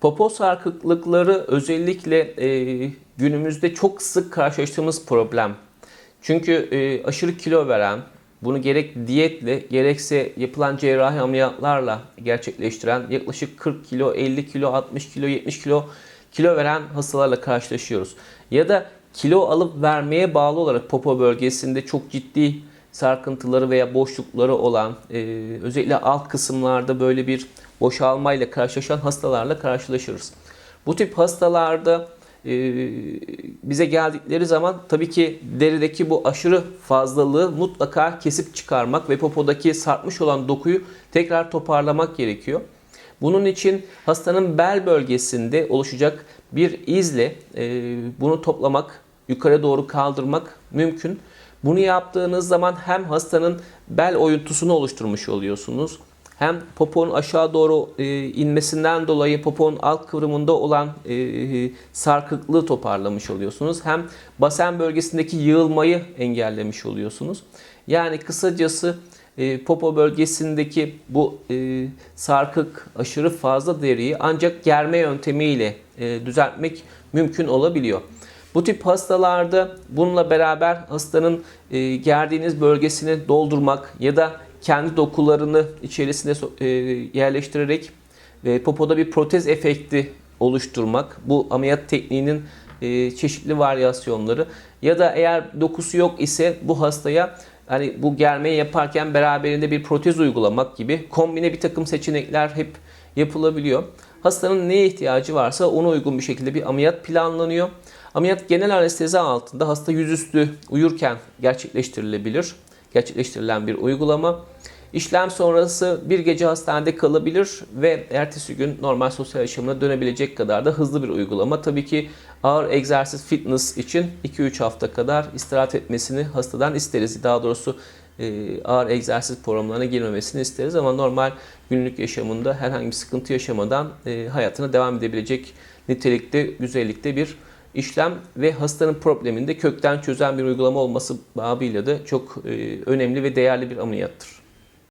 Popo sarkıklıkları özellikle e, günümüzde çok sık karşılaştığımız problem. Çünkü e, aşırı kilo veren, bunu gerek diyetle gerekse yapılan cerrahi ameliyatlarla gerçekleştiren yaklaşık 40 kilo, 50 kilo, 60 kilo, 70 kilo kilo veren hastalarla karşılaşıyoruz. Ya da kilo alıp vermeye bağlı olarak popo bölgesinde çok ciddi sarkıntıları veya boşlukları olan e, özellikle alt kısımlarda böyle bir boşalmayla karşılaşan hastalarla karşılaşırız. Bu tip hastalarda e, bize geldikleri zaman tabii ki derideki bu aşırı fazlalığı mutlaka kesip çıkarmak ve popodaki sarkmış olan dokuyu tekrar toparlamak gerekiyor. Bunun için hastanın bel bölgesinde oluşacak bir izle e, bunu toplamak, yukarı doğru kaldırmak mümkün. Bunu yaptığınız zaman hem hastanın bel oyuntusunu oluşturmuş oluyorsunuz. Hem poponun aşağı doğru e, inmesinden dolayı poponun alt kıvrımında olan e, sarkıklığı toparlamış oluyorsunuz. Hem basen bölgesindeki yığılmayı engellemiş oluyorsunuz. Yani kısacası e, popo bölgesindeki bu sarkık aşırı fazla deriyi ancak germe yöntemiyle düzeltmek mümkün olabiliyor. Bu tip hastalarda bununla beraber hastanın e, gerdiğiniz bölgesini doldurmak ya da kendi dokularını içerisine e, yerleştirerek ve popoda bir protez efekti oluşturmak. Bu ameliyat tekniğinin e, çeşitli varyasyonları ya da eğer dokusu yok ise bu hastaya hani bu germeyi yaparken beraberinde bir protez uygulamak gibi kombine bir takım seçenekler hep yapılabiliyor. Hastanın neye ihtiyacı varsa ona uygun bir şekilde bir ameliyat planlanıyor. Ameliyat genel anestezi altında hasta yüzüstü uyurken gerçekleştirilebilir. Gerçekleştirilen bir uygulama. İşlem sonrası bir gece hastanede kalabilir ve ertesi gün normal sosyal yaşamına dönebilecek kadar da hızlı bir uygulama. Tabii ki ağır egzersiz fitness için 2-3 hafta kadar istirahat etmesini hastadan isteriz. Daha doğrusu e, ağır egzersiz programlarına girmemesini isteriz ama normal günlük yaşamında herhangi bir sıkıntı yaşamadan e, hayatına devam edebilecek nitelikte, güzellikte bir işlem ve hastanın problemini de kökten çözen bir uygulama olması babıyla da çok e, önemli ve değerli bir ameliyattır.